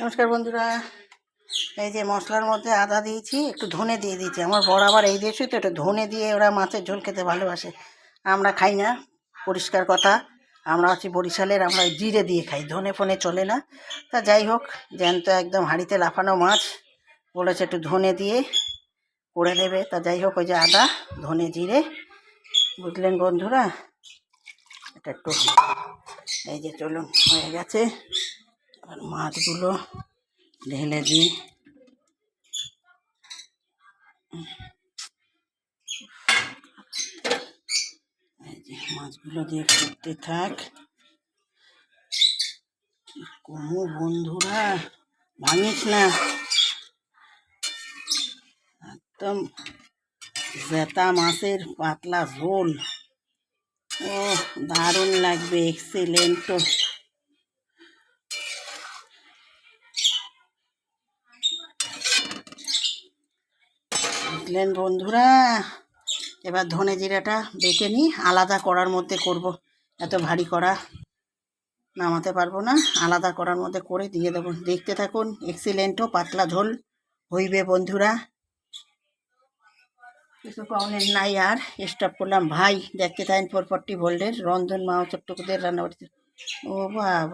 নমস্কার বন্ধুরা। এই যে মশলার মধ্যে আদা দিয়েছি, একটু ধনে দিয়ে দিয়েছি। আমার বড় আবার এই দেশে, তো একটু ধনে দিয়ে ওরা মাছের ঝোল খেতে ভালোবাসে। আমরা খাই না, পরিষ্কার কথা। আমরা হচ্ছি বরিশালের, আমরা জিরে দিয়ে খাই। ধনে ফোনে চলে না। তা যাই হোক, জ্যান্ত একদম হাঁড়িতে লাফানো মাছ। বলেছে একটু ধনে দিয়ে করে দেবে। তা যাই হোক, ওই যে আদা, ধনে, জিরে। বুঝলেন বন্ধুরা? এটা একটু এই যে চলুন, হয়ে গেছে। আর মাছগুলো ঢেলে দিই। মাছগুলো দিয়ে ফুটতে থাক। কি কমু বন্ধুরা? ভাঙিস না। একদম জেতা মাছের পাতলা ঝোল। ও দারুণ লাগবে এক্সেলেন্ট বুঝলেন বন্ধুরা? এবার ধনে জিরাটা বেটে নিই, আলাদা করার মধ্যে করব। এত ভারী করা নামাতে পারব না, আলাদা করার মধ্যে করে দিয়ে দেবো। দেখতে থাকুন, এক্সিলেন্টও পাতলা ঝোল হইবে বন্ধুরা। কিছু পাওনের নাই আর স্টপ করলাম। ভাই, দেখতে থাকেন ফোর ফোরটি ভোল্টের, রন্ধন মা চট্টকুদের রান্না বাড়িতে ও বাবা।